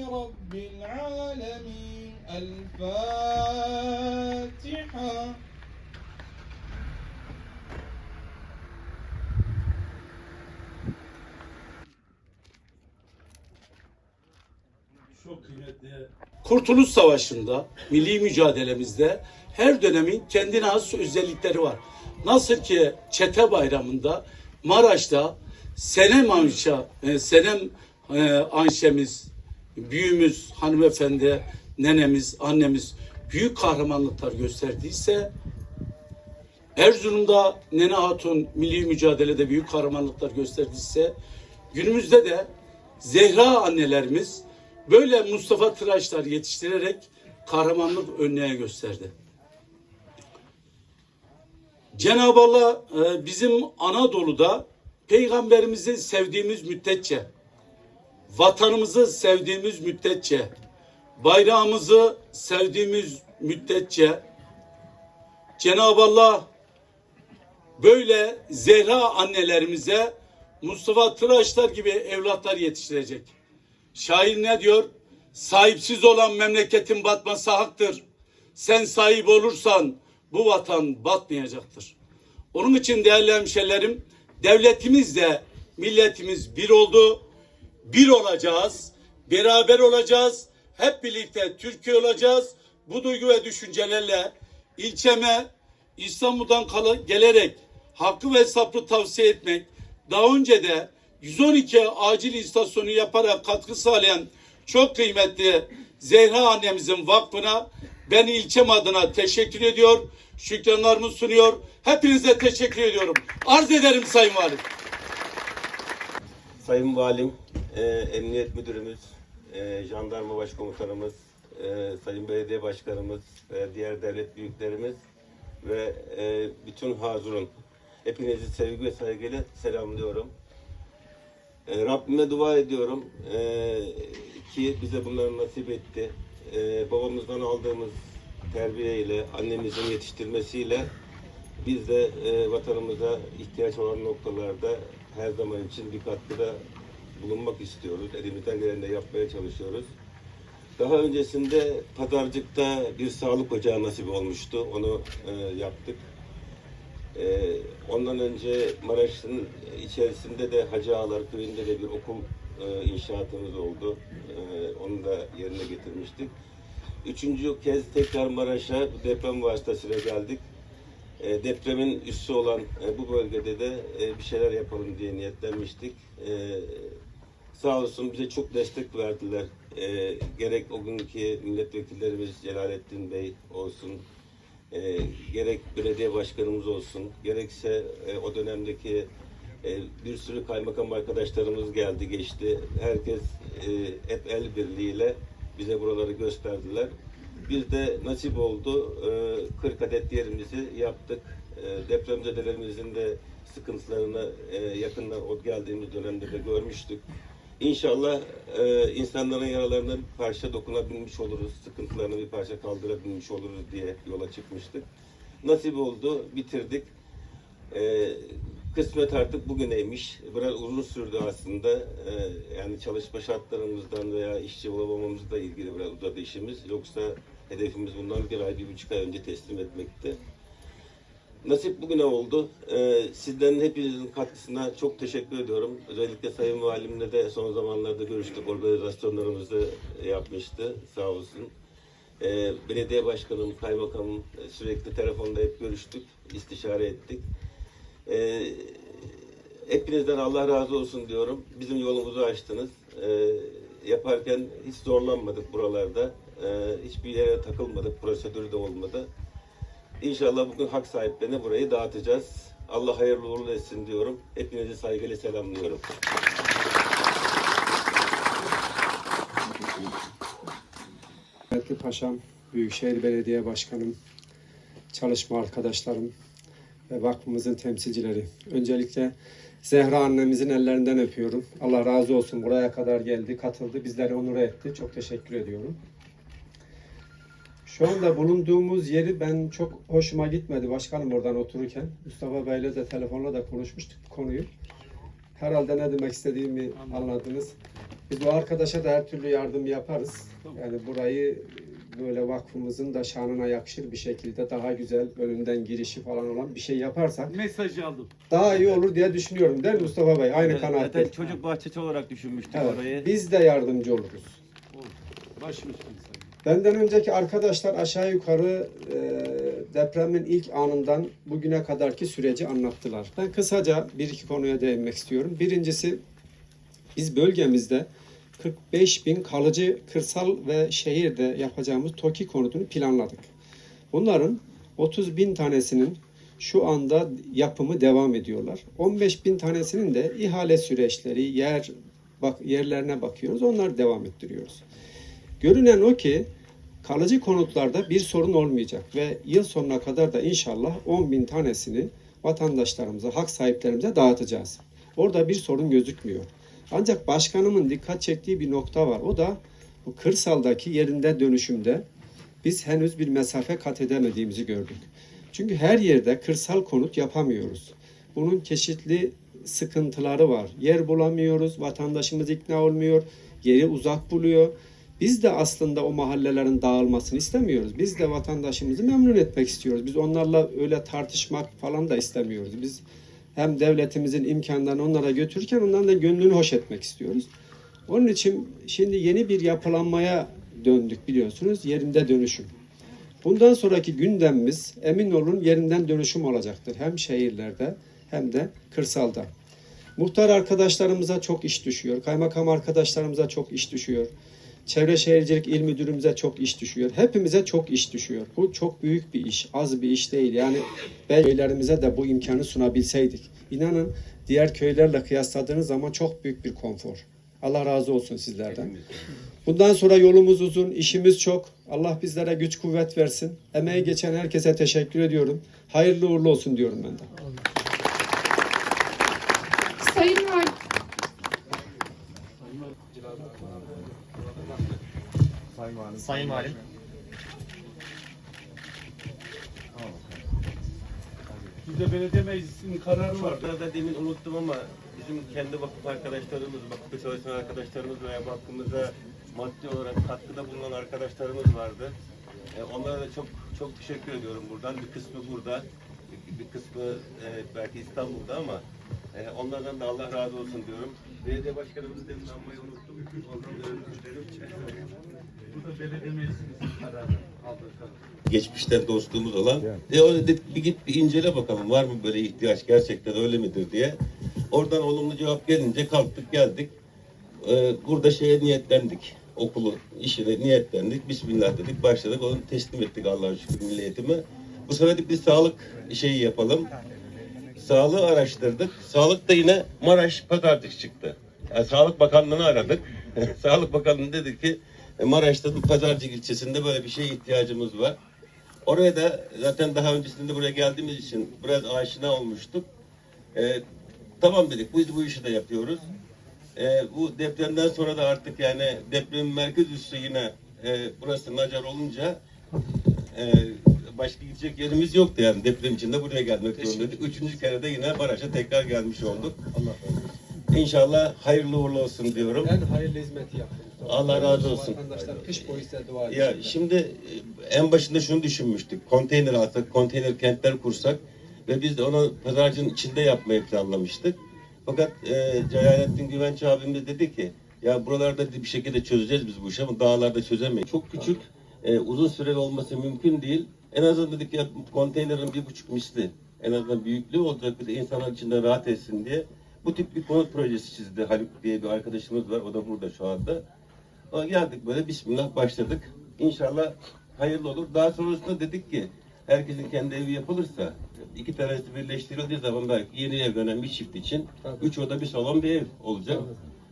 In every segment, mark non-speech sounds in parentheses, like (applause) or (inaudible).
رب العالمين الفاتحة Çok kıymetli Kurtuluş Savaşı'nda, milli mücadelemizde her dönemin kendine has özellikleri var. Nasıl ki Çete Bayramı'nda, Maraş'ta Senem Anşa, e, Senem e, Anşemiz, büyüğümüz, hanımefendi, nenemiz, annemiz büyük kahramanlıklar gösterdiyse Erzurum'da Nene Hatun milli mücadelede büyük kahramanlıklar gösterdiyse günümüzde de Zehra annelerimiz böyle Mustafa Tıraşlar yetiştirerek kahramanlık önüne gösterdi. Cenab-ı Allah e, bizim Anadolu'da peygamberimizi sevdiğimiz müddetçe, vatanımızı sevdiğimiz müddetçe, bayrağımızı sevdiğimiz müddetçe Cenab-ı Allah böyle Zehra annelerimize Mustafa Tıraşlar gibi evlatlar yetiştirecek. Şair ne diyor? Sahipsiz olan memleketin batması haktır. Sen sahip olursan bu vatan batmayacaktır. Onun için değerli hemşerilerim, devletimiz de milletimiz bir oldu. Bir olacağız, beraber olacağız, hep birlikte Türkiye olacağız. Bu duygu ve düşüncelerle ilçeme İstanbul'dan gelerek hakkı ve sabrı tavsiye etmek, daha önce de 112 acil istasyonu yaparak katkı sağlayan çok kıymetli Zehra annemizin vakfına ben ilçem adına teşekkür ediyor, şükranlarımı sunuyor. Hepinize teşekkür ediyorum. Arz ederim Sayın Valim. Sayın Valim, e, Emniyet Müdürümüz, e, Jandarma Başkomutanımız, e, Sayın Belediye Başkanımız ve diğer devlet büyüklerimiz ve e, bütün Hazur'un hepinizi sevgi ve saygıyla selamlıyorum. E, Rabbime dua ediyorum e, ki bize bunları nasip etti. E, babamızdan aldığımız terbiyeyle, annemizin yetiştirmesiyle biz de e, vatanımıza ihtiyaç olan noktalarda her zaman için bir katkıda bulunmak istiyoruz. Elimizden geleni de yapmaya çalışıyoruz. Daha öncesinde Pazarcık'ta bir sağlık ocağı nasip olmuştu. Onu e, yaptık. E, ondan önce Maraş'ın içerisinde de Hacı Ağalar köyünde de bir okul e, inşaatımız oldu. E, onu da yerine getirmiştik. Üçüncü kez tekrar Maraş'a deprem vasıtasıyla geldik. E, depremin üssü olan e, bu bölgede de e, bir şeyler yapalım diye niyetlenmiştik. E, sağ olsun bize çok destek verdiler. E, gerek o günkü milletvekillerimiz Celalettin Bey olsun, e, gerek belediye başkanımız olsun, gerekse e, o dönemdeki e, bir sürü kaymakam arkadaşlarımız geldi geçti. Herkes e, hep el birliğiyle bize buraları gösterdiler. Biz de nasip oldu. e, 40 adet yerimizi yaptık. E, Depremzedelerimizin de sıkıntılarını e, yakından o geldiğimiz dönemde de görmüştük. İnşallah e, insanların yaralarına bir parça dokunabilmiş oluruz, sıkıntılarını bir parça kaldırabilmiş oluruz diye yola çıkmıştık. Nasip oldu, bitirdik. E, kısmet artık bugüneymiş. Biraz uzun sürdü aslında. E, yani çalışma şartlarımızdan veya işçi bulamamamızla ilgili biraz uzadı işimiz. Yoksa hedefimiz bundan bir ay, bir buçuk ay önce teslim etmekti. Nasip bugüne oldu. Ee, sizlerin hepinizin katkısına çok teşekkür ediyorum. Özellikle Sayın Valimle de son zamanlarda görüştük. Organizasyonlarımızı yapmıştı. Sağ olsun. Ee, belediye başkanım, kaymakamım e, sürekli telefonda hep görüştük. istişare ettik. Ee, hepinizden Allah razı olsun diyorum. Bizim yolumuzu açtınız. Ee, yaparken hiç zorlanmadık buralarda. Ee, hiçbir yere takılmadık. Prosedür de olmadı. İnşallah bugün hak sahiplerine burayı dağıtacağız. Allah hayırlı uğurlu etsin diyorum. Hepinizi saygıyla selamlıyorum. Kıymetli Paşam, Büyükşehir Belediye Başkanım, çalışma arkadaşlarım ve vakfımızın temsilcileri. Öncelikle Zehra annemizin ellerinden öpüyorum. Allah razı olsun buraya kadar geldi, katıldı, bizleri onur etti. Çok teşekkür ediyorum. Şu anda bulunduğumuz yeri ben çok hoşuma gitmedi başkanım oradan otururken. Mustafa Bey'le de telefonla da konuşmuştuk bu konuyu. Herhalde ne demek istediğimi anladınız. Biz o arkadaşa da her türlü yardım yaparız. Yani burayı böyle vakfımızın da şanına yakışır bir şekilde daha güzel önünden girişi falan olan bir şey yaparsak Mesajı aldım. daha iyi olur diye düşünüyorum değil mi Mustafa Bey? Aynı Zaten kanaatte. çocuk bahçesi olarak düşünmüştük Evet, orayı. biz de yardımcı oluruz. Başım üstüne sayın. Benden önceki arkadaşlar aşağı yukarı e, depremin ilk anından bugüne kadarki süreci anlattılar. Ben kısaca bir iki konuya değinmek istiyorum. Birincisi biz bölgemizde 45 bin kalıcı kırsal ve şehirde yapacağımız TOKİ konutunu planladık. Bunların 30 bin tanesinin şu anda yapımı devam ediyorlar. 15 bin tanesinin de ihale süreçleri, yer bak yerlerine bakıyoruz. Onları devam ettiriyoruz. Görünen o ki kalıcı konutlarda bir sorun olmayacak ve yıl sonuna kadar da inşallah 10 bin tanesini vatandaşlarımıza, hak sahiplerimize dağıtacağız. Orada bir sorun gözükmüyor. Ancak başkanımın dikkat çektiği bir nokta var. O da bu kırsaldaki yerinde dönüşümde biz henüz bir mesafe kat edemediğimizi gördük. Çünkü her yerde kırsal konut yapamıyoruz. Bunun çeşitli sıkıntıları var. Yer bulamıyoruz, vatandaşımız ikna olmuyor, yeri uzak buluyor. Biz de aslında o mahallelerin dağılmasını istemiyoruz. Biz de vatandaşımızı memnun etmek istiyoruz. Biz onlarla öyle tartışmak falan da istemiyoruz. Biz hem devletimizin imkanlarını onlara götürürken onların da gönlünü hoş etmek istiyoruz. Onun için şimdi yeni bir yapılanmaya döndük biliyorsunuz. Yerinde dönüşüm. Bundan sonraki gündemimiz emin olun yerinden dönüşüm olacaktır. Hem şehirlerde hem de kırsalda. Muhtar arkadaşlarımıza çok iş düşüyor. Kaymakam arkadaşlarımıza çok iş düşüyor. Çevre Şehircilik İl Müdürümüze çok iş düşüyor. Hepimize çok iş düşüyor. Bu çok büyük bir iş. Az bir iş değil. Yani belki köylerimize de bu imkanı sunabilseydik. İnanın diğer köylerle kıyasladığınız zaman çok büyük bir konfor. Allah razı olsun sizlerden. Bundan sonra yolumuz uzun, işimiz çok. Allah bizlere güç kuvvet versin. Emeği geçen herkese teşekkür ediyorum. Hayırlı uğurlu olsun diyorum ben de. Sayın Valim. Bizde belediye meclisinin kararı var. Şurada da demin unuttum ama bizim kendi vakıf arkadaşlarımız, vakıfta çalışan arkadaşlarımız veya vakfımıza maddi olarak katkıda bulunan arkadaşlarımız vardı. E, onlara da çok çok teşekkür ediyorum buradan. Bir kısmı burada, bir, bir kısmı e, belki İstanbul'da ama e, onlardan da Allah razı olsun diyorum. Belediye başkanımızı demin anmayı unuttum. Ondan da özür dilerim. Bu da belediye meclisinin kararı. Karar. geçmişten dostluğumuz olan. E o dedik bir git bir incele bakalım var mı böyle ihtiyaç gerçekten öyle midir diye. Oradan olumlu cevap gelince kalktık geldik. E, burada şeye niyetlendik. Okulu işine niyetlendik. Bismillah dedik başladık. Onu teslim ettik Allah'a şükür milli eğitime. Bu sefer dedik bir sağlık şeyi yapalım. Sağlığı araştırdık. Sağlık da yine Maraş Pazarcık çıktı. Yani Sağlık Bakanlığı'nı aradık. (laughs) Sağlık Bakanlığı dedi ki "E, Maraş'ta Pazarcık ilçesinde böyle bir şeye ihtiyacımız var. Oraya da zaten daha öncesinde buraya geldiğimiz için biraz aşina olmuştuk. Ee, tamam dedik biz bu işi de yapıyoruz. Ee, bu depremden sonra da artık yani depremin merkez üssü yine e, burası Nacar olunca e, başka gidecek yerimiz yoktu yani deprem içinde buraya gelmek zorundaydık. Üçüncü kere de yine Maraş'a tekrar gelmiş olduk. İnşallah hayırlı uğurlu olsun diyorum. En hayırlı hizmeti yaptınız. Allah razı olsun. Vatandaşlar kış boyu size dua Ya edecekler. şimdi e, en başında şunu düşünmüştük. Konteyner alsak, konteyner kentler kursak ve biz de onu pazarcının içinde yapmayı planlamıştık. Fakat e, Celalettin Güvenç abimiz dedi ki ya buralarda bir şekilde çözeceğiz biz bu işi ama dağlarda çözemeyiz. Çok küçük, e, uzun süreli olması mümkün değil. En azından dedik ya konteynerin bir buçuk misli en azından büyüklüğü olacak bir de insanlar içinde rahat etsin diye. Bu tip bir konut projesi çizdi Haluk diye bir arkadaşımız var. O da burada şu anda. Ama geldik böyle bismillah başladık. İnşallah hayırlı olur. Daha sonrasında dedik ki herkesin kendi evi yapılırsa iki tanesi birleştirildiği zaman belki yeni evlenen bir çift için Tabii. üç oda bir salon bir ev olacak.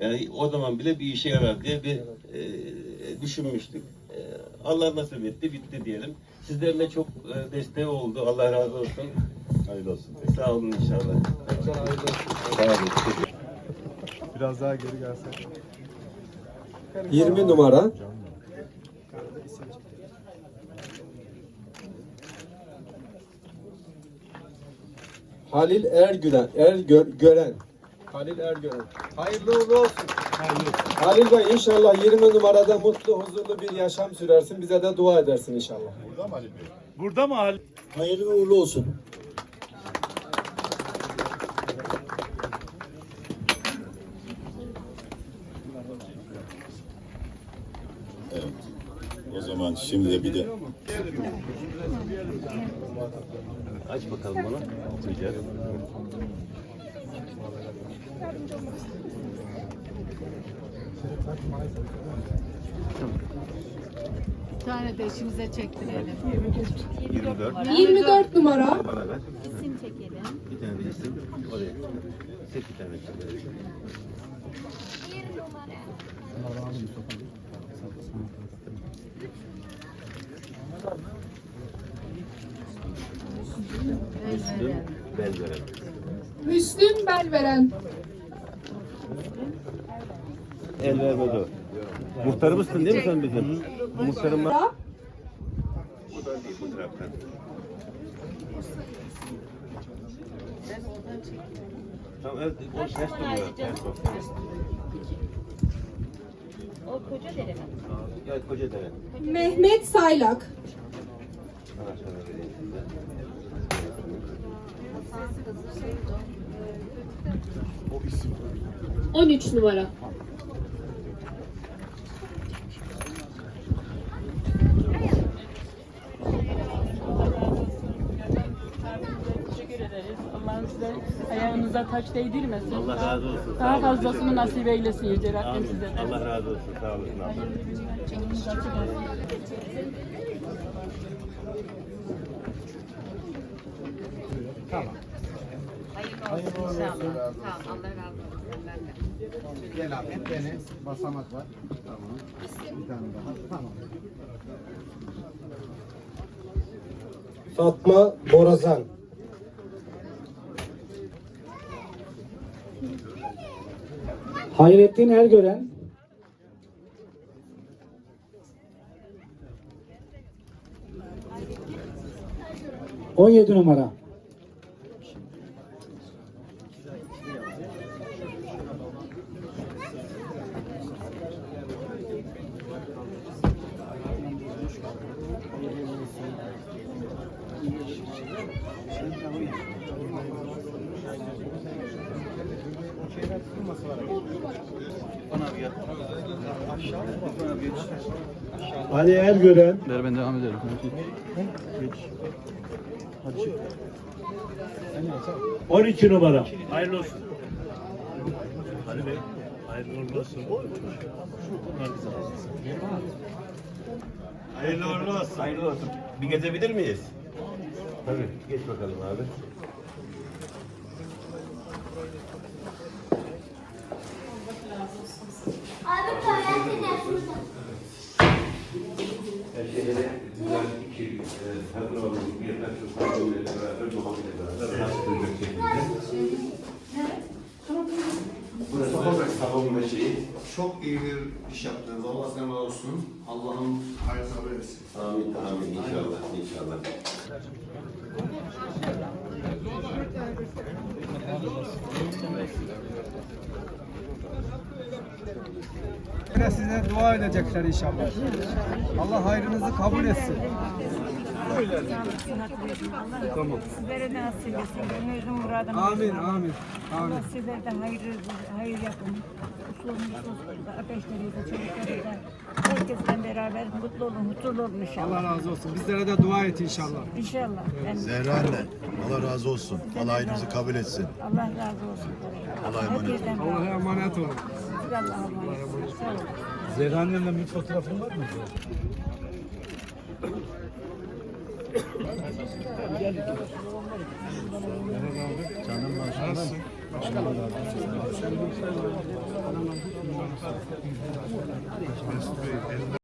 Yani o zaman bile bir işe yarar diye bir e, düşünmüştük. E, Allah nasip etti bitti diyelim. Sizlerin de çok e, desteği oldu. Allah razı olsun. Hayırlı olsun. Sağ olun inşallah. Tekrar hayırlı olsun. Sağ olun. Biraz daha geri gelsek. 20 numara. Halil Ergüren, Ergören. Halil Ergören. Hayırlı uğurlu olsun. Halil Bey inşallah 20 numarada mutlu huzurlu bir yaşam sürersin. Bize de dua edersin inşallah. Burada mı Halil? Hayırlı ve uğurlu olsun. O zaman şimdi de bir de Aç bakalım bana. Rica Bir tane de işimize çektirelim. 24. 24 numara. Bana ver. İsim çekelim. Bir tane de isim. Oraya. Tek bir tane çekelim. Müslüm Belveren. Müslüm Belveren. El vermedi. Muhtarımızsın değil mi sen bizim? Muhtarım var. Bu da değil bu taraftan. Tamam evet o ters duruyor. Ters o. O koca dere mi? Evet koca dere. Mehmet Saylak. Vereyim size. 13 numara. Teşekkür ederiz. Allah'ın size taş değdirmesin. Allah razı olsun. Daha fazlasını nasip eylesin Yüce Rabbim size. de. Allah razı olsun. Sağ olasın olsun. Hayırlı olsun inşallah. Tamam Allah razı olsun. Gel abi hep beni. Basamak var. Tamam. Bir tane daha. Tamam. Fatma Borazan. Hayrettin Ergören. On yedi numara. Ali Ergören. Ver ben devam ederim. 12 numara. Hayırlı olsun. Halil Bey. Hayırlı olsun. Hayırlı olsun. Hayırlı olsun. Bir gezebilir miyiz? Tabii. Geç bakalım abi. De güzel iki e, hazır olmuş bir şu salonuyla beraber dolabıyla beraber rahat duracak şekilde. Burası salon ve şeyi. Çok iyi bir iş yaptınız. Allah sana razı olsun. Allah'ım hayır sabır etsin. Amin, amin. İnşallah, inşallah. Yine size dua edecekler inşallah. Allah hayrınızı kabul etsin. Tamam. Sizlere de nasip etsin. Gönlünüzün. Amin, amin. Amin. Allah sizlere de hayır, hayır yapın. Ateşleriyle, çocuklarıyla. Herkesten beraber mutlu olun, huzurlu olun inşallah. Allah razı olsun. Bizlere de dua et inşallah. İnşallah. Ben- Zehra anne Allah razı olsun. Allah hayrınızı kabul etsin. Allah razı olsun. Allah'a emanet. Herkesten Allah'a emanet olun. olsun. Allah'a emanet. Sağ olun. Zehra annemle bir fotoğrafın var mı? Canım maşallah.